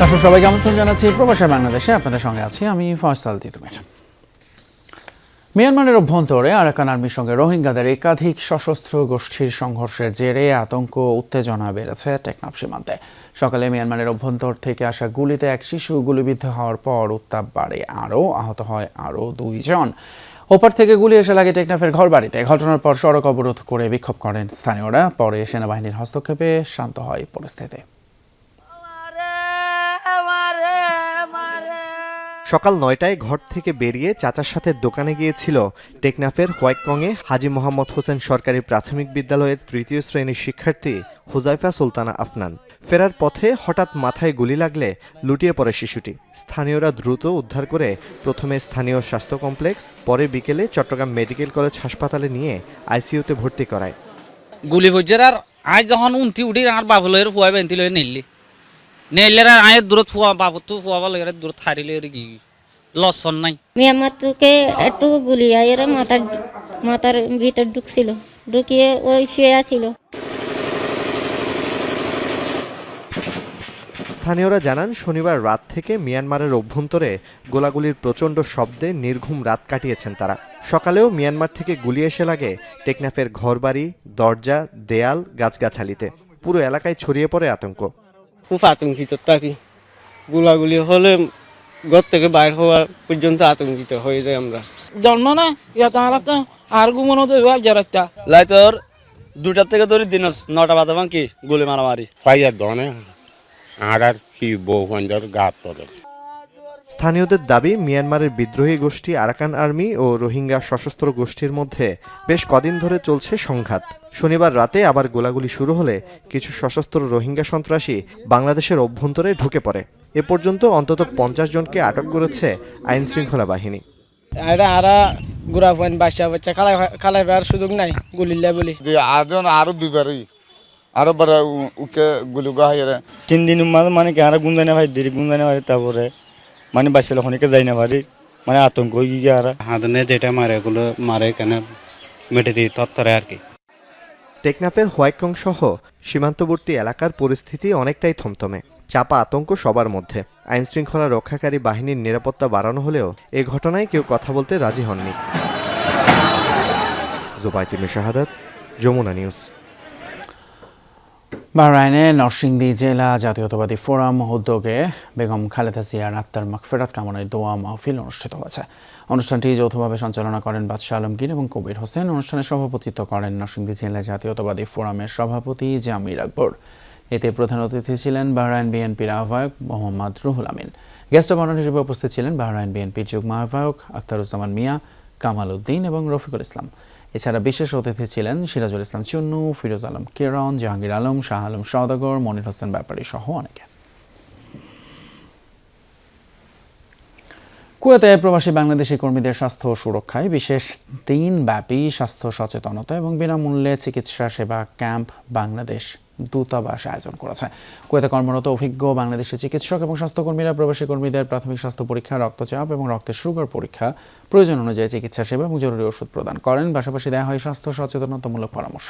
দর্শক সবাইকে আমন্ত্রণ জানাচ্ছি প্রবাসের বাংলাদেশে। আপনাদের সঙ্গে আছি আমি ফয়সাল তিতুমের। মিয়ানমারের অভ্যন্তরে আরাকান আর্মির সঙ্গে রোহিঙ্গাদের একাধিক সশস্ত্র গোষ্ঠীর সংঘর্ষের জেরে আতঙ্ক, উত্তেজনা বেড়েছে টেকনাফ সীমান্তে। সকালে মিয়ানমারের অভ্যন্তর থেকে আসা গুলিতে এক শিশু গুলিবিদ্ধ হওয়ার পর উত্তাপ বাড়ে আরও, আহত হয় আরও দুইজন ওপার থেকে গুলি এসে লাগে টেকনাফের ঘরবাড়িতে। ঘটনার পর সড়ক অবরোধ করে বিক্ষোভ করেন স্থানীয়রা। পরে সেনাবাহিনীর হস্তক্ষেপে শান্ত হয় পরিস্থিতি। সকাল নয়টায় ঘর থেকে বেরিয়ে চাচার সাথে দোকানে গিয়েছিল টেকনাফের হোয়াইকংয়ে হাজি মোহাম্মদ হোসেন সরকারি প্রাথমিক বিদ্যালয়ের তৃতীয় শ্রেণির শিক্ষার্থী হুজাইফা সুলতানা আফনান। ফেরার পথে হঠাৎ মাথায় গুলি লাগলে লুটিয়ে পড়ে শিশুটি। স্থানীয়রা দ্রুত উদ্ধার করে প্রথমে স্থানীয় স্বাস্থ্য কমপ্লেক্স, পরে বিকেলে চট্টগ্রাম মেডিকেল কলেজ হাসপাতালে নিয়ে আইসিইউতে ভর্তি করায়। গুলি বজ্জার আর আজ যখন উনতি উঠি আর বাবুলের ফুয়া বেন্তি লই নিলি। দূরত ফুয়া দূরত হারিলে আর কি লসন নাই একটু মাথার মাথার ভিতর ঢুকছিল ঢুকিয়ে ওই শুয়ে আছিল স্থানীয়রা জানান শনিবার রাত থেকে মিয়ানমারের অভ্যন্তরে গোলাগুলির প্রচণ্ড শব্দে নির্ঘুম রাত কাটিয়েছেন তারা। সকালেও মিয়ানমার থেকে গুলি এসে লাগে টেকনাফের ঘরবাড়ি দরজা দেয়াল গাছগাছালিতে। পুরো এলাকায় ছড়িয়ে পড়ে আতঙ্ক। খুব আতঙ্কিত থাকি গুলাগুলি হলে ঘর থেকে বাইর হওয়া পর্যন্ত আতঙ্কিত হয়ে যায় আমরা। জন্ম না ইয়া তাহারা তো আর গুমন তো এবার লাইতর দুটার থেকে ধরি দিন নটা বাজে কি গুলি মারামারি। ফাইয়ার ধরনের আর আর কি বউ গাত পড়ে। স্থানীয়দের দাবি মিয়ানমারের বিদ্রোহী গোষ্ঠী আরাকান আর্মি ও রোহিঙ্গা সশস্ত্র গোষ্ঠীর মধ্যে বেশ কদিন ধরে চলছে সংঘাত। শনিবার রাতে আবার গোলাগুলি শুরু হলে কিছু সশস্ত্র রোহিঙ্গা সন্ত্রাসী বাংলাদেশের অভ্যন্তরে ঢুকে পড়ে। এ পর্যন্ত অন্তত পঞ্চাশ জনকে আটক করেছে আইন শৃঙ্খলা বাহিনী। এটা আরা গুড়া বাচ্চা পাওয়ার সুযোগ নাই গুলিল্লা বলি যে আরজন আরও আরও বার উকে গুলি গাহাইরে তিন দিন মানে মানে কি আর গুন্দানে ভাই দেরি গুন্দানে পারি তারপরে মানে বাচ্চা খনিকে যাই না পারি। মানে আতঙ্ক হয়ে গিয়ে আর। হাতনে যেটা মারে এগুলো মারে কেন? মেটে দিই তত্তরে আর কি। টেকনাফের হোয়াইকং সহ সীমান্তবর্তী এলাকার পরিস্থিতি অনেকটাই থমথমে। চাপা আতঙ্ক সবার মধ্যে। আইন শৃঙ্খলা রক্ষাকারী বাহিনীর নিরাপত্তা বাড়ানো হলেও এ ঘটনায় কেউ কথা বলতে রাজি হননি। জোবাইতিমে শাহাদাত যমুনা নিউজ। বাহরাইনে নরসিংদী জেলা জাতীয়তাবাদী ফোরাম উদ্যোগে বেগম খালেদা জিয়ার আত্মার মাগফেরাত কামনায় দোয়া মাহফিল অনুষ্ঠিত হয়েছে। অনুষ্ঠানটি যৌথভাবে সঞ্চালনা করেন বাদশাহ আলমগীর এবং কবির হোসেন। অনুষ্ঠানে সভাপতিত্ব করেন নরসিংদী জেলা জাতীয়তাবাদী ফোরামের সভাপতি জামির আকবর। এতে প্রধান অতিথি ছিলেন বাহরাইন বিএনপির আহ্বায়ক Mohammad Ruhul Amin. Guest of honour হিসেবে উপস্থিত ছিলেন বাহরাইন বিএনপির যুগ্ম আহ্বায়ক আখতারুজ্জামান মিয়া, কামাল উদ্দিন এবং রফিকুল ইসলাম। এছাড়া বিশেষ অতিথি ছিলেন সিরাজুল ইসলাম চুন্নু, ফিরোজ আলম কিরণ জাহাঙ্গীর আলম, শাহ আলম সওদাগর, মনির হোসেন ব্যাপারী সহ অনেকে। কুয়েতে প্রবাসী বাংলাদেশি কর্মীদের স্বাস্থ্য সুরক্ষায় বিশেষ দিনব্যাপী স্বাস্থ্য সচেতনতা এবং বিনামূল্যে চিকিৎসা সেবা ক্যাম্প বাংলাদেশ দূতাবাস আয়োজন করেছে। কুয়েতে কর্মরত অভিজ্ঞ বাংলাদেশি চিকিৎসক এবং স্বাস্থ্যকর্মীরা প্রবাসী কর্মীদের প্রাথমিক স্বাস্থ্য পরীক্ষা, রক্তচাপ এবং রক্তের সুগার পরীক্ষা প্রয়োজন অনুযায়ী চিকিৎসা সেবা এবং জরুরি ওষুধ প্রদান করেন। পাশাপাশি দেওয়া হয় স্বাস্থ্য সচেতনতামূলক পরামর্শ।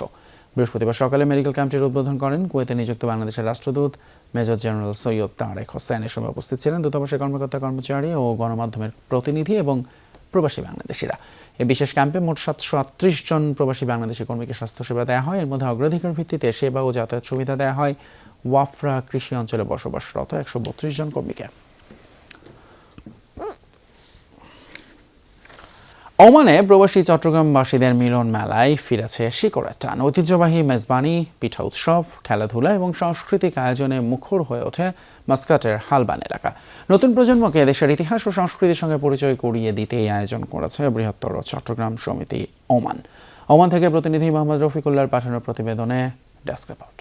বৃহস্পতিবার সকালে মেডিকেল ক্যাম্পটির উদ্বোধন করেন কুয়েতে নিযুক্ত বাংলাদেশের রাষ্ট্রদূত মেজর জেনারেল সৈয়দ তারেক হোসেন। এ সময় উপস্থিত ছিলেন দূতাবাসের কর্মকর্তা কর্মচারী ও গণমাধ্যমের প্রতিনিধি এবং প্রবাসী বাংলাদেশিরা। এই বিশেষ ক্যাম্পে মোট সাতশো আটত্রিশ জন প্রবাসী বাংলাদেশি কর্মীকে স্বাস্থ্যসেবা দেওয়া হয়। এর মধ্যে অগ্রাধিকার ভিত্তিতে সেবা ও যাতায়াত সুবিধা দেওয়া হয়। ওয়াফরা কৃষি অঞ্চলে বসবাসরত একশো বত্রিশ জন কর্মীকে। ওমানে প্রবাসী চট্টগ্রামবাসীদের মিলন মেলায় ফিরেছে শিকড়ের টান। ঐতিহ্যবাহী মেজবানি, পিঠা উৎসব, খেলাধুলা এবং সাংস্কৃতিক আয়োজনে মুখর হয়ে ওঠে মাস্কাটের হালবান এলাকা। নতুন প্রজন্মকে দেশের ইতিহাস ও সংস্কৃতির সঙ্গে পরিচয় করিয়ে দিতে এই আয়োজন করেছে বৃহত্তর চট্টগ্রাম সমিতি ওমান। ওমান থেকে প্রতিনিধি মোহাম্মদ রফিকুল্লার পাঠানোর প্রতিবেদনে ডেস্ক রিপোর্ট।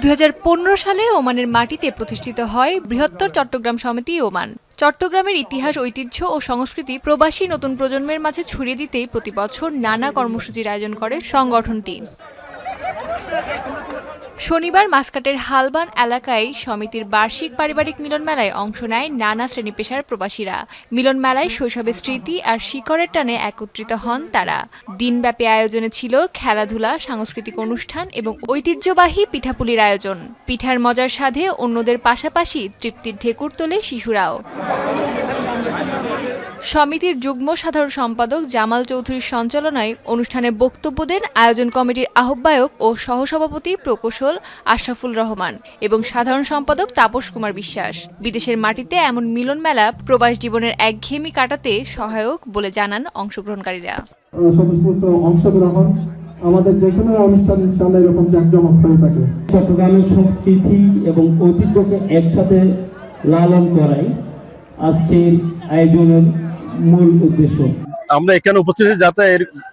দু হাজার পনেরো সালে ওমানের মাটিতে প্রতিষ্ঠিত হয় বৃহত্তর চট্টগ্রাম সমিতি ওমান। চট্টগ্রামের ইতিহাস, ঐতিহ্য ও সংস্কৃতি প্রবাসী নতুন প্রজন্মের মাঝে ছড়িয়ে দিতেই প্রতি বছর নানা কর্মসূচির আয়োজন করে সংগঠনটি। শনিবার মাসকাটের হালবান এলাকায় সমিতির বার্ষিক পারিবারিক মিলন মেলায় অংশ নেয় নানা শ্রেণি পেশার প্রবাসীরা। মিলন মেলায় শৈশবের স্মৃতি আর শিকড়ের টানে একত্রিত হন তারা। দিনব্যাপী আয়োজনে ছিল খেলাধুলা, সাংস্কৃতিক অনুষ্ঠান এবং ঐতিহ্যবাহী পিঠাপুলির আয়োজন। পিঠার মজার সাধে অন্যদের পাশাপাশি তৃপ্তির ঢেকুর তোলে শিশুরাও। সমিতির যুগ্ম সাধারণ সম্পাদক জামাল চৌধুরীর সঞ্চালনায় অনুষ্ঠানে বক্তব্য দেন আয়োজন কমিটির আহ্বায়ক ও সহসভাপতি প্রকৌশল আশরাফুল রহমান এবং সাধারণ সম্পাদক তাপস কুমার বিশ্বাস। বিদেশের মাটিতে এমন মিলন মেলা প্রবাস জীবনের একঘেয়েমি কাটাতে সহায়ক বলে জানান অংশগ্রহণকারীরা। অংশগ্রহণ আমাদের যে কোনো অনুষ্ঠান ইনশাল্লাহ এরকম জাঁকজমক হয়ে থাকে। চট্টগ্রামের সংস্কৃতি এবং ঐতিহ্যকে একসাথে লালন করাই আজকের আয়োজনের মূল উদ্দেশ্য। আমরা এখানে উপস্থিত যাতে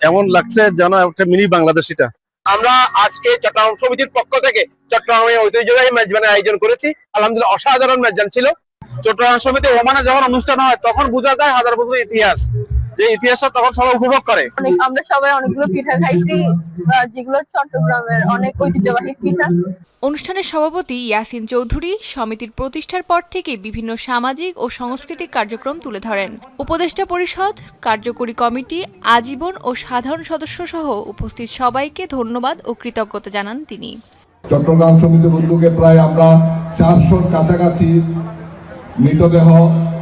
এমন লাগছে যেন একটা মিনি বাংলাদেশ এটা। আমরা আজকে চট্টগ্রাম সমিতির পক্ষ থেকে চট্টগ্রামে ঐতিহ্যবাহী মানে আয়োজন করেছি। আলহামদুলিল্লাহ অসাধারণ মেজবান ছিল। চট্টগ্রাম সমিতি ওমানে যখন অনুষ্ঠান হয় তখন বোঝা যায় হাজার বছরের ইতিহাস। যে ইতিহাসটা তখন সবাই উপভোগ করে। আমরা সবাই অনেকগুলো পিঠা খাইছি যেগুলো চট্টগ্রামের অনেক ঐতিহ্যবাহী পিঠা। অনুষ্ঠানের সভাপতি ইয়াসিন চৌধুরী সমিতির প্রতিষ্ঠার পর থেকে বিভিন্ন সামাজিক ও সাংস্কৃতিক কার্যক্রম তুলে ধরেন। উপদেষ্টা পরিষদ কার্যকরী কমিটি আজীবন ও সাধারণ সদস্য সহ উপস্থিত সবাইকে ধন্যবাদ ও কৃতজ্ঞতা জানান তিনি। চট্টগ্রাম সমিতির উদ্যোগে প্রায় আমরা চারশোর কাছাকাছি মৃতদেহ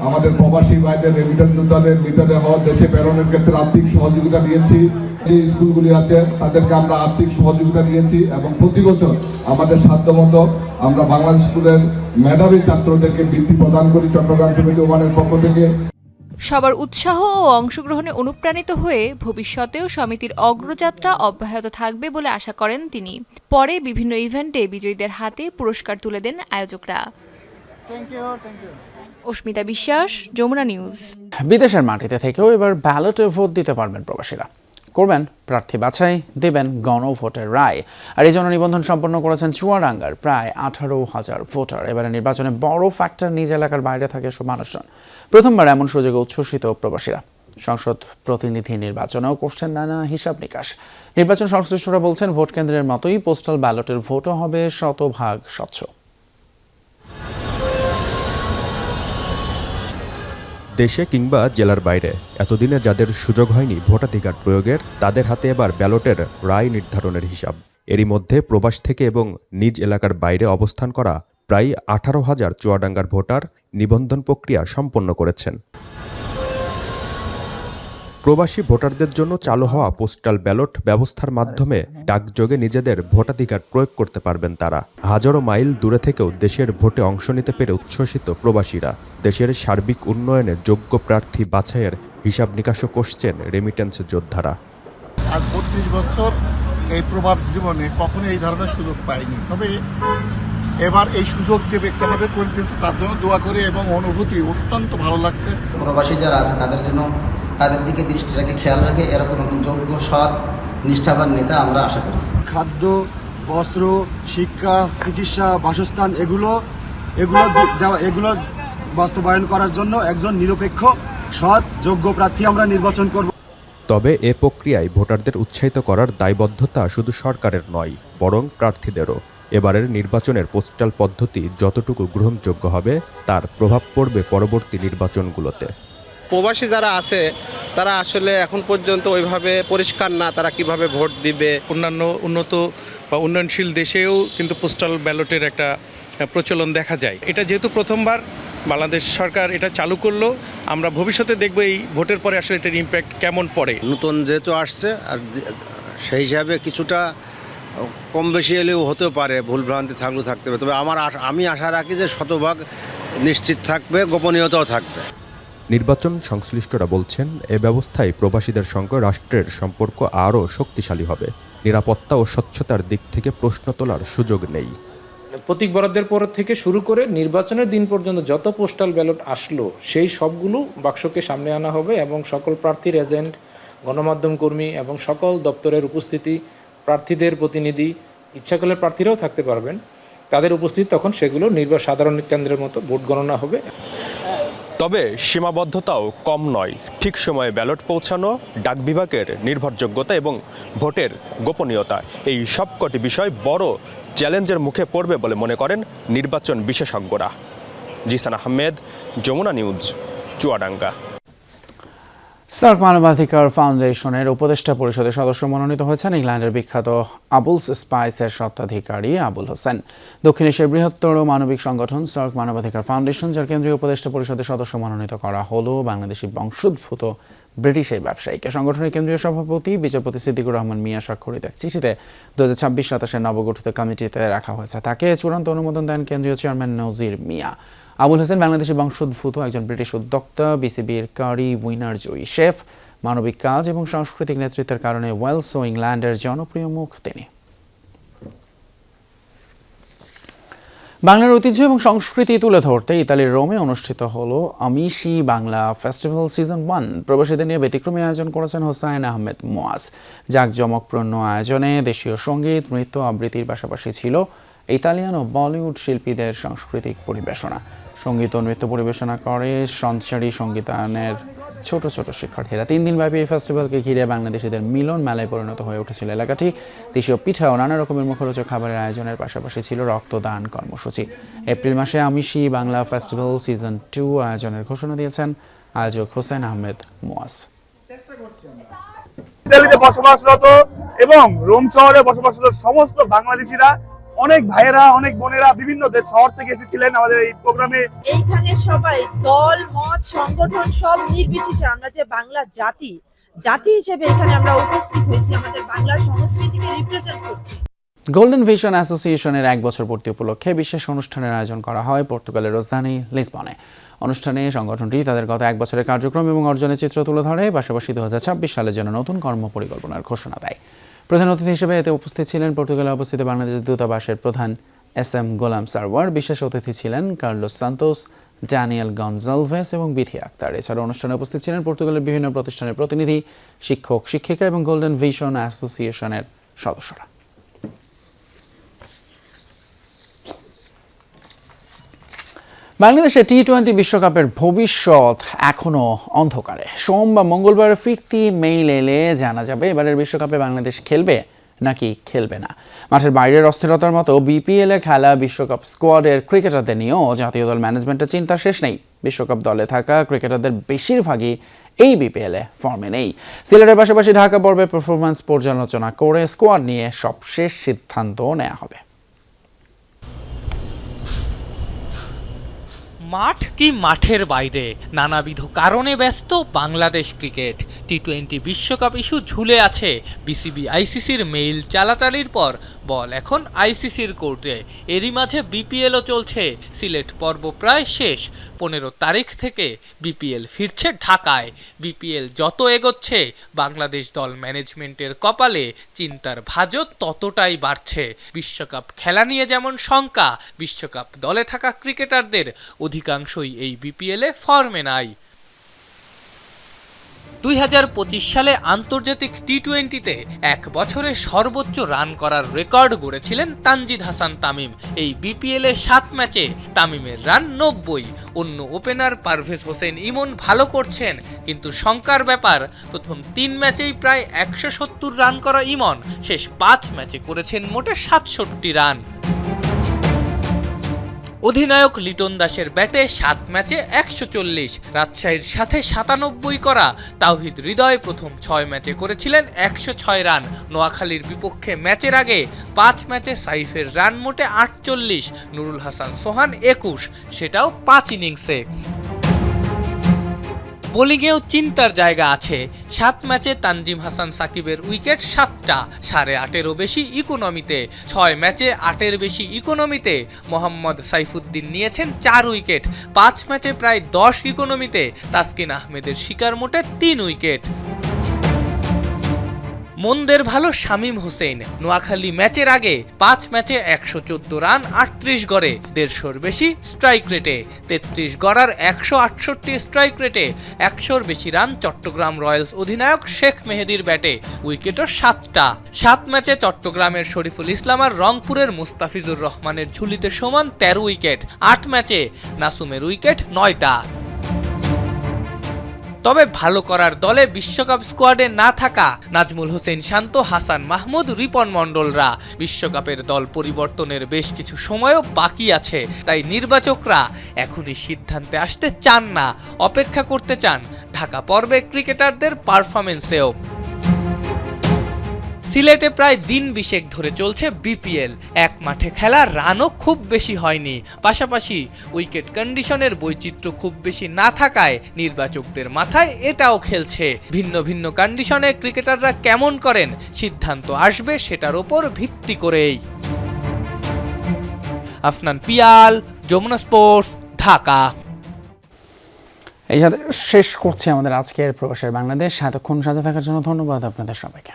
আমাদের প্রবাসী ভাইদের রেমিটেন্স যোদ্ধাদের মৃতদেহ দেশে প্রেরণের ক্ষেত্রে আর্থিক সহযোগিতা দিয়েছি। যে স্কুলগুলি আছে, তাদেরকে আমরা আর্থিক সহযোগিতা দিয়েছি এবং প্রতি বছর আমাদের সাধ্যমতো আমরা বাংলাদেশ স্কুলের মেধাবী ছাত্রদেরকে বৃত্তি প্রদান করি চট্টগ্রাম সমিতি ওমানের পক্ষ থেকে। সবার উৎসাহ ও অংশগ্রহণে অনুপ্রাণিত হয়ে ভবিষ্যতেও সমিতির অগ্রযাত্রা অব্যাহত থাকবে বলে আশা করেন তিনি। পরে বিভিন্ন ইভেন্টে বিজয়ীদের হাতে পুরস্কার তুলে দেন আয়োজকরা। অস্মিতা বিশ্বাস যমুনা নিউজ। বিদেশের মাটিতে থেকেও এবার ব্যালটে ভোট দিতে পারবেন প্রবাসীরা। করবেন প্রার্থী বাছাই দেবেন গণভোটের রায়। আর এই জন্য নিবন্ধন সম্পন্ন করেছেন চুয়াডাঙ্গার প্রায় আঠারো হাজার ভোটার। এবারে নির্বাচনে বড় ফ্যাক্টর নিজ এলাকার বাইরে থাকে এসব মানুষজন প্রথমবার এমন সুযোগে উচ্ছ্বসিত প্রবাসীরা। সংসদ প্রতিনিধি নির্বাচনেও করছেন নানা হিসাব নিকাশ। নির্বাচন সংশ্লিষ্টরা বলছেন ভোট কেন্দ্রের মতোই পোস্টাল ব্যালটের ভোটও হবে শতভাগ স্বচ্ছ। দেশে কিংবা জেলার বাইরে। এতদিনে যাদের সুযোগ হয়নি ভোটাধিকার প্রয়োগের, তাদের হাতে এবার ব্যালটের রায় নির্ধারণের হিসাব। এরই মধ্যে প্রবাস থেকে এবং নিজ এলাকার বাইরে অবস্থান করা প্রায় আঠারো হাজার চুয়াডাঙ্গার ভোটার নিবন্ধন প্রক্রিয়া সম্পন্ন করেছেন। প্রবাসী ভোটারদের জন্য চালু হওয়া পোস্টাল ব্যালট ব্যবস্থার মাধ্যমে ডাকযোগে নিজেদের ভোটাধিকার প্রয়োগ করতে পারবেন তারা। হাজারো মাইল দূরে থেকেও দেশের ভোটে অংশ নিতে পেরে উচ্ছ্বসিত প্রবাসীরা। দেশের সার্বিক উন্নয়নে যোগ্য প্রার্থী বাছাইয়ের হিসাব নিকাশও করছেন রেমিটেন্স যোদ্ধারা। আজ বত্রিশ বছর এই প্রভাব জীবনে কখনো এই ধরনের সুযোগ পাইনি। তবে এবার এই সুযোগ যে ব্যক্তি আমাদের করে দিয়েছে তার জন্য দোয়া করি এবং অনুভূতি অত্যন্ত ভালো লাগছে। প্রবাসী যারা আছে তাদের জন্য তাদের দিকে দৃষ্টি রেখে খেয়াল রেখে এরকম একজন যোগ্য সৎ নিষ্ঠাবান নেতা আমরা আশা করি। খাদ্য বস্ত্র শিক্ষা চিকিৎসা বাসস্থান এগুলো এগুলো দেওয়া এগুলো বাস্তবায়ন করার জন্য একজন নিরপেক্ষ সৎ যোগ্য প্রার্থী আমরা নির্বাচন করব। তবে এ প্রক্রিয়ায় ভোটারদের উৎসাহিত করার দায়বদ্ধতা শুধু সরকারের নয় বরং প্রার্থীদেরও। এবারের নির্বাচনের পোস্টাল পদ্ধতি যতটুকু গ্রহণযোগ্য হবে তার প্রভাব পড়বে পরবর্তী নির্বাচনগুলোতে। প্রবাসী যারা আছে তারা আসলে এখন পর্যন্ত ওইভাবে পরিষ্কার না তারা কীভাবে ভোট দিবে? অন্যান্য উন্নত বা উন্নয়নশীল দেশেও কিন্তু পোস্টাল ব্যালটের একটা প্রচলন দেখা যায়। এটা যেহেতু প্রথমবার বাংলাদেশ সরকার এটা চালু করল আমরা ভবিষ্যতে দেখব এই ভোটের পরে আসলে এটার ইম্প্যাক্ট কেমন পড়ে। নতুন যেহেতু আসছে আর সেই হিসাবে কিছুটা কম বেশি এলেও হতে পারে ভুলভ্রান্তি থাকলেও থাকতে হবে তবে আমার আশ- আমি আশা রাখি যে শতভাগ নিশ্চিত থাকবে গোপনীয়তাও থাকবে। নির্বাচন সংশ্লিষ্টরা বলছেন, এ ব্যবস্থায় প্রবাসীদের সঙ্গে রাষ্ট্রের সম্পর্ক আরও শক্তিশালী হবে। নিরাপত্তা ও স্বচ্ছতার দিক থেকে প্রশ্ন তোলার সুযোগ নেই। প্রতীক বরাদ্দের পর থেকে শুরু করে নির্বাচনের দিন পর্যন্ত যত পোস্টাল ব্যালট আসলো, সেই সবগুলো বাক্সকে সামনে আনা হবে এবং সকল প্রার্থীর এজেন্ট, গণমাধ্যম কর্মী এবং সকল দপ্তরের উপস্থিতি, প্রার্থীদের প্রতিনিধি ইচ্ছাকালে প্রার্থীরাও থাকতে পারবেন। তাদের উপস্থিতি তখন সেগুলো নির্বাচন সাধারণ কেন্দ্রের মতো ভোট গণনা হবে। তবে সীমাবদ্ধতাও কম নয়। ঠিক সময়ে ব্যালট পৌঁছানো, ডাক বিভাগের নির্ভরযোগ্যতা এবং ভোটের গোপনীয়তা, এই সবকটি বিষয় বড় চ্যালেঞ্জের মুখে পড়বে বলে মনে করেন নির্বাচন বিশেষজ্ঞরা। জিসান আহমেদ, যমুনা নিউজ, চুয়াডাঙ্গা। সার্ক মানবাধিকার ফাউন্ডেশনের উপদেষ্টা পরিষদের সদস্য মনোনীত হয়েছেন ইংল্যান্ডের বিখ্যাত আবুলস স্পাইসের স্বত্বাধিকারী আবুল হোসেন। দক্ষিণ এশিয়ার বৃহত্তর মানবিক সংগঠন সার্ক মানবাধিকার ফাউন্ডেশন, যার কেন্দ্রীয় উপদেষ্টা পরিষদের সদস্য মনোনীত করা হলো বাংলাদেশি বংশোদ্ভূত ব্রিটিশ এই ব্যবসায়ীকে। সংগঠনের কেন্দ্রীয় সভাপতি বিচারপতি সিদ্দিকুর রহমান মিয়া স্বাক্ষরিত এক চিঠিতে দু হাজার ছাব্বিশ সাতাশের নবগঠিত কমিটিতে রাখা হয়েছে। তাকে চূড়ান্ত অনুমোদন দেন কেন্দ্রীয় চেয়ারম্যান নজির মিয়া। আবুল হোসেন বাংলাদেশি বংশোদ্ভূত একজন ব্রিটিশ উদ্যোক্তা, বিসিবির কারি উইনার জয়ী শেফ, মানবিক কাজ এবং সাংস্কৃতিক নেতৃত্বের কারণে ওয়েলস ও ইংল্যান্ডের জনপ্রিয় মুখ তিনি। বাংলার ঐতিহ্য এবং সংস্কৃতি তুলে ধরতে ইতালির রোমে অনুষ্ঠিত হলো Amishi Bangla festival season one. প্রবাসীদের নিয়ে ব্যতিক্রমী আয়োজন করেছেন হোসাইন আহমেদ মোয়াজ। জাঁকজমকপূর্ণ আয়োজনে দেশীয় সংগীত, নৃত্য আবৃত্তির পাশাপাশি ছিল ইতালিয়ান ও বলিউড শিল্পীদের সাংস্কৃতিক পরিবেশনা। সংগীত ও নৃত্য পরিবেশনা করে সঞ্চারী সঙ্গীতায়নের ছোট ছোট শিক্ষার্থীরা। তিন দিনব্যাপী এই ফেস্টিভ্যালকে ঘিরে বাংলাদেশিদের মিলন মেলায় পরিণত হয়ে উঠেছিল এলাকাটি। দেশীয় পিঠা ও নানা রকমের মুখরোচক খাবারের আয়োজনের পাশাপাশি ছিল রক্তদান কর্মসূচি। এপ্রিল মাসে Amishi Bangla festival season two আয়োজনের ঘোষণা দিয়েছেন আয়োজক হোসেন আহমেদ মোয়াজ। ইতালিতে বসবাসরত এবং রোম শহরে বসবাসরত সমস্ত বাংলাদেশিরা অনেক ভাইয়েরা অনেক বোনেরা বিভিন্ন দেশ শহর থেকে এসেছিলেন আমাদের এই প্রোগ্রামে। এইখানে সবাই দল মত সংগঠন সব নির্বিশেষে আমরা যে বাংলা জাতি জাতি হিসেবে এখানে আমরা উপস্থিত হয়েছি আমাদের বাংলার সংস্কৃতিকে রিপ্রেজেন্ট করছি। গোল্ডেন ভিশন অ্যাসোসিয়েশনের এক বছর পূর্তি উপলক্ষে বিশেষ অনুষ্ঠানের আয়োজন করা হয় পর্তুগালের রাজধানী লিসবনে। অনুষ্ঠানে সংগঠনটি তাদের গত এক বছরের কার্যক্রম এবং অর্জনের চিত্র তুলে ধরে পাশাপাশি দু হাজার ছাব্বিশ সালের জন্য নতুন কর্ম পরিকল্পনার ঘোষণা দেয়। প্রধান অতিথি হিসেবে এতে উপস্থিত ছিলেন পর্তুগালে অবস্থিত বাংলাদেশ দূতাবাসের প্রধান এস এম গোলাম সারওয়ার, বিশেষ অতিথি ছিলেন কার্লোস সান্তোস, ড্যানিয়েল গনজালভেস এবং বিথি আক্তার। এছাড়া অনুষ্ঠানে উপস্থিত ছিলেন পর্তুগালের বিভিন্ন প্রতিষ্ঠানের প্রতিনিধি, শিক্ষক, শিক্ষিকা এবং গোল্ডেন ভিশন অ্যাসোসিয়েশনের সদস্যরা। বাংলাদেশে টি টোয়েন্টি বিশ্বকাপের ভবিষ্যৎ এখনও অন্ধকারে। সোম বা মঙ্গলবার ফিরতি মেইল এলে জানা যাবে এবারের বিশ্বকাপে বাংলাদেশ খেলবে নাকি খেলবে না। মাঠের বাইরের অস্থিরতার মতো বিপিএল খেলা, বিশ্বকাপ স্কোয়াডের ক্রিকেটারদের নিয়েও জাতীয় দল ম্যানেজমেন্টের চিন্তা শেষ নেই। বিশ্বকাপ দলে থাকা ক্রিকেটারদের বেশিরভাগই এই বিপিএল ফর্মে নেই। সিলেটের পাশাপাশি ঢাকা পর্বে পারফরমেন্স পর্যালোচনা করে স্কোয়াড নিয়ে সবশেষ সিদ্ধান্ত নেওয়া হবে। মাঠ কি মাঠের বাইরে? নানাবিধ কারণে ব্যস্ত বাংলাদেশ ক্রিকেট। টি টোয়েন্টি বিশ্বকাপ ইস্যু ঝুলে আছে। বিসিবি, আইসিসির মেইল চালাচালির পর বল এখন আইসিসির কোর্টে। এরই মাঝে বিপিএলও চলছে। সিলেট পর্ব প্রায় শেষ। পনেরো তারিখ থেকে বিপিএল ফিরছে ঢাকায়। বিপিএল যত এগোচ্ছে, বাংলাদেশ দল ম্যানেজমেন্টের কপালে চিন্তার ভাজও ততটাই বাড়ছে। বিশ্বকাপ খেলা নিয়ে যেমন শঙ্কা, বিশ্বকাপ দলে থাকা ক্রিকেটারদের অধিকাংশই এই বিপিএলে ফর্মে নাই। দুই হাজার পঁচিশ সালে আন্তর্জাতিক টি টোয়েন্টিতে এক বছরে সর্বোচ্চ রান করার রেকর্ড গড়েছিলেন তানজিদ হাসান তামিম। এই বিপিএলে সাত ম্যাচে তামিমের রান নব্বই। অন্য ওপেনার পারভেজ হোসেন ইমন ভালো করছেন, কিন্তু শঙ্কার ব্যাপার, প্রথম তিন ম্যাচেই প্রায় একশো সত্তর রান করা ইমন, শেষ পাঁচ ম্যাচে করেছেন মোটে সাতষট্টি রান। অধিনায়ক লিটন দাসের ব্যাটে সাত ম্যাচে একশো চল্লিশ, রাজশাহীর সাথে সাতানব্বই করা তাওহিদ হৃদয় প্রথম ছয় ম্যাচে করেছিলেন একশো ছয় রান। নোয়াখালীর বিপক্ষে ম্যাচের আগে পাঁচ ম্যাচে সাইফের রান মোটে আটচল্লিশ, নুরুল হাসান সোহান একুশ, সেটাও পাঁচ ইনিংসে। বোলিংয়েও চিন্তার জায়গা আছে। সাত ম্যাচে তানজিম হাসান সাকিবের উইকেট সাতটা, সাড়ে আটেরও বেশি ইকোনমিতে। ছয় ম্যাচে আটের বেশি ইকোনমিতে মোহাম্মদ সাইফুদ্দিন নিয়েছেন চার উইকেট। পাঁচ ম্যাচে প্রায় দশ ইকোনমিতে তাসকিন আহমেদের শিকার মোটে তিন উইকেট। মন্দের ভালো শামীম হোসেন। নোয়াখালী ম্যাচের আগে পাঁচ ম্যাচে একশো চোদ্দ রান, আটত্রিশ গড়ে, দেড়শোর বেশি স্ট্রাইক রেটে তেত্রিশ গড়ার একশো আটষট্টি স্ট্রাইক রেটে একশোর বেশি রান চট্টগ্রাম রয়্যালস অধিনায়ক শেখ মেহেদির ব্যাটে, উইকেটও সাতটা। সাত ম্যাচে চট্টগ্রামের শরীফুল ইসলাম আর রংপুরের মুস্তাফিজুর রহমানের ঝুলিতে সমান তেরো উইকেট। আট ম্যাচে নাসুমের উইকেট নয়টা। তবে ভালো করার দলে বিশ্বকাপ স্কোয়াডে না থাকা নাজমুল হোসেন শান্ত, হাসান মাহমুদ, রিপন মণ্ডলরা। বিশ্বকাপের দল পরিবর্তনের বেশ কিছু সময়ও বাকি আছে, তাই নির্বাচকরা এখনই সিদ্ধান্তে আসতে চান না। অপেক্ষা করতে চান ঢাকা পর্বে ক্রিকেটারদের পারফরমেন্সেও সিলেটে প্রায় দিন বিশেক ধরে চলছে বিপিএল। এক মাঠে খেলা রানও খুব বেশি হয়নি। পাশাপাশি উইকেট কন্ডিশনের বৈচিত্র্য খুব বেশি না থাকায় নির্বাচকদের মাথায় এটাও খেলছে। ভিন্ন ভিন্ন কন্ডিশনে ক্রিকেটাররা কেমন করেন সিদ্ধান্ত আসবে সেটার ওপর ভিত্তি করেই। আফনান পিয়াল, যমুনা স্পোর্টস, ঢাকা। এই সাথে শেষ করছি আমাদের আজকের প্রবাসের বাংলাদেশ। এতক্ষণ সাথে থাকার জন্য ধন্যবাদ আপনাদের সবাইকে।